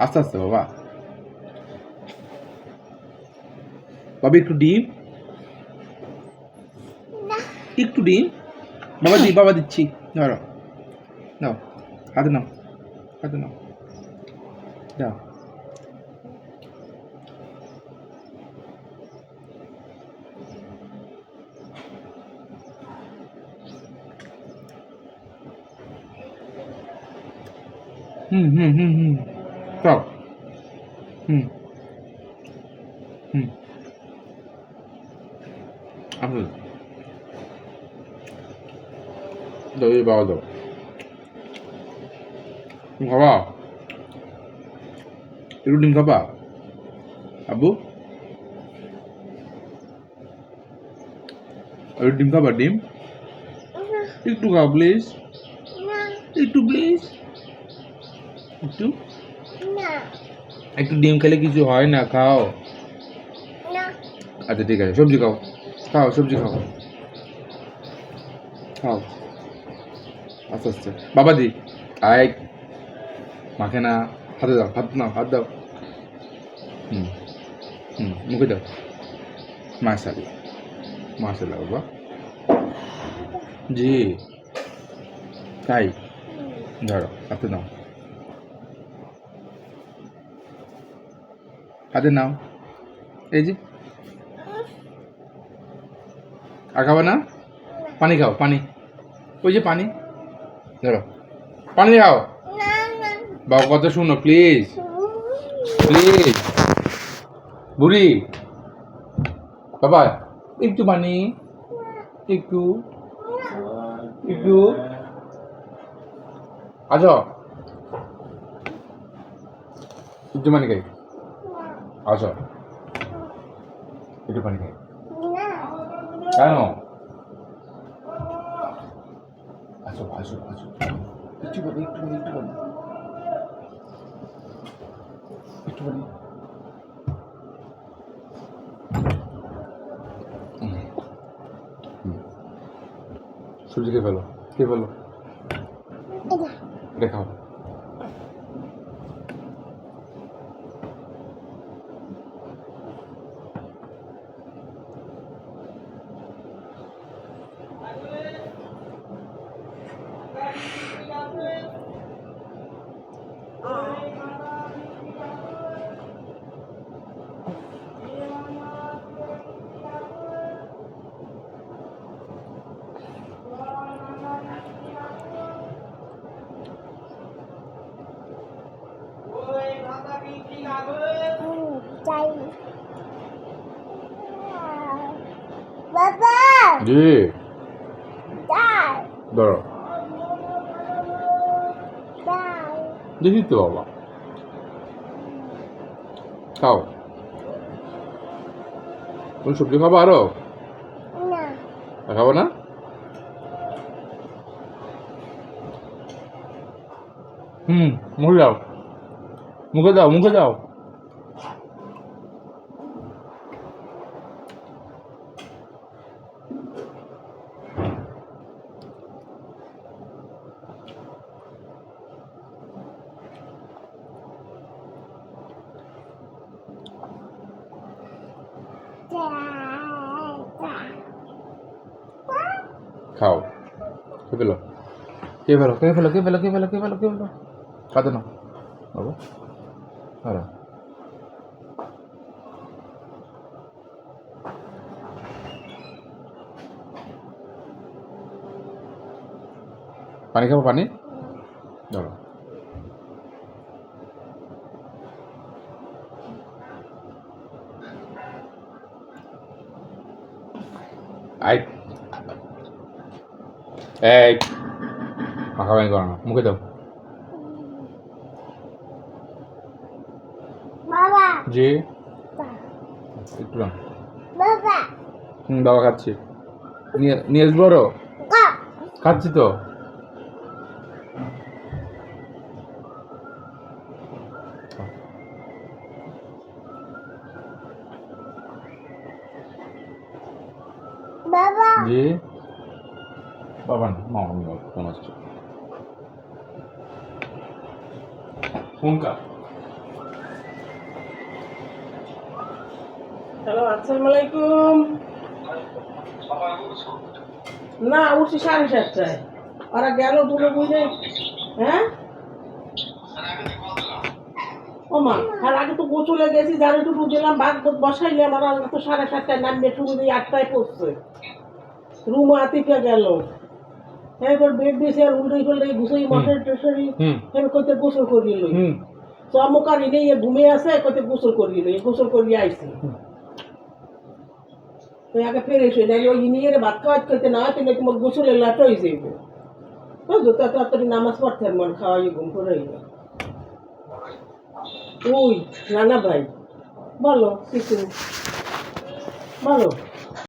আস্তে আস্তে বাবা। বাবা একটু ডিম? একটু ডিম? বাবা দি বাবা দিচ্ছি। ধরো। নাও হাতে নাও হাতে নাও। দাও। হুম হুম হুম হুম। চাও হুম। হুম। দাও এই বাবা দাও। খাবা একটু ডিম খাবা? আবু একটু ডিম খাবা ডিম? একটু খাও প্লিজ একটু প্লিজ একটু? একটু ডিম খেলে কিছু হয় না খাও। আচ্ছা ঠিক আছে সবজি খাও। খাও সবজি খাও। খাও। আস্তে আস্তে। বাবা দি আয়। মাখে না। হাতে দাও হাত নাও হাত দাও। হুম হুম মুখে দাও। মাশাল্লাহ মাশাল্লাহ বাবা। জি। তাই? ধরো হাতে নাও। হাতে নাও। এই যে। আর খাবে না? পানি খাও, পানি। ওই যে পানি। ধরো। পানি খাও। বাবা কথা শুনো প্লিজ প্লিজ বুড়ি। বাবা, একটু পানি। একটু। একটু। আছো একটু পানি খাই। আসো। একটু পানি খাই। কেন? আসো আসো আসো। একটু পানি একটু পানি একটু পানি। একটু পানি। সবজি খেয়ে ফেলো খেয়ে ফেলো। বাবা জি। দাও দেখি তো বাবা। খাও। কোন সবজি খাব আরও খাব না? হুম, মুখে দাও। মুখে দাও মুখে দাও। খাও। কে ফেলো কে ফেলো কে ফেলো কে ফেলো কে ফেলো কে ফেলো কে ফেলো কাঁদে না বাবু আরে পানি খাব? পানি? ধরো আই এই মাখামাখি করো না মুখে দাও। বাবা। জি? একটু বাবা। হুম বাবা খাচ্ছি। নিয়ে নিয়ে আসব খাচ্ছি তো? বাবা। জি। বাবা না মামা ফোন আসছে। ফোন হ্যালো আসসালামু আলাইকুম। না উঠছি সাড়ে সাতটায়। ওরা গেল দুটো বুঝে। হ্যাঁ? ও মা আর আগে তো গোচলে গেছি দিলাম ভাগ বসাইলাম আর ওরা তো সাড়ে সাতটায় নামবে শুরু দিয়ে আটটায় পড়ছে। রুম আতিকে গেল। বেড দিয়েছে আর উল্টে ফেললে ঘুষেই এবার কইতে গোসল করিল হুম। চমকারি নেই এ ঘুমিয়ে আছে গোসল করিল গোসল করিয়ে আইছে। তো আগে ফেরে এসে নাইলে ওই নিয়ে ভাত খাওয়া করতে না তাহলে তোমার গোসলের লাট হয়ে যাইব। তো নামাজ পড়তে মন খাওয়াই ঘুম করে ওই নানা ভাই। বলো কিছু বলো।